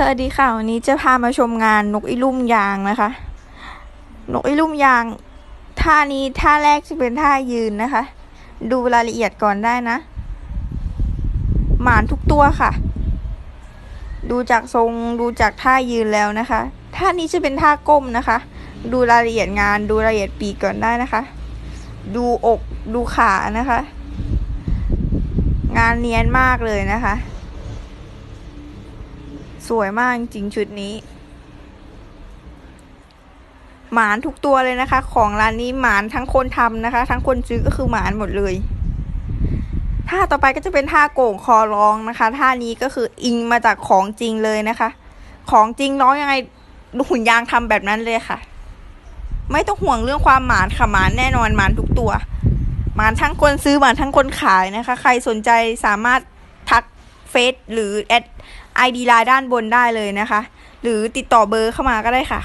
สวัสดีค่ะ วันนี้จะพามาชมงานนกอีลุ่มยางนะคะ นกอีลุ่มยางท่านี้ท่าแรกจะเป็นท่ายืนนะคะ ดูรายละเอียดก่อนได้นะ หมานทุกตัวค่ะ ดูจากทรงดูจากท่ายืนแล้วนะคะท่านี้จะเป็นท่าก้มนะคะ ดูรายละเอียดงานดูรายละเอียดปีกก่อนได้นะคะ ดูอกดูขานะคะ งานเนียนมากเลยนะคะ สวยมากจริงชุดนี้ หมานทุกตัวเลยนะคะ ของร้านนี้หมานทั้งคนทำนะคะ ทั้งคนซื้อก็คือหมานหมดเลยท่าต่อไปก็จะเป็นท่าโก่งคอร้องนะคะท่านี้ก็คืออิงมาจากของจริงเลยนะคะ ของจริงร้องยังไงหุ่นยางทำแบบนั้นเลยค่ะ ไม่ต้องห่วงเรื่องความหมานค่ะหมานแน่นอนหมานทุกตัว หมานทั้งคนซื้อหมานทั้งคนขายนะคะ ใครสนใจสามารถ เฟซหรือแอดไอดีไลน์ด้านบนได้เลยนะคะ หรือติดต่อเบอร์เข้ามาก็ได้ค่ะ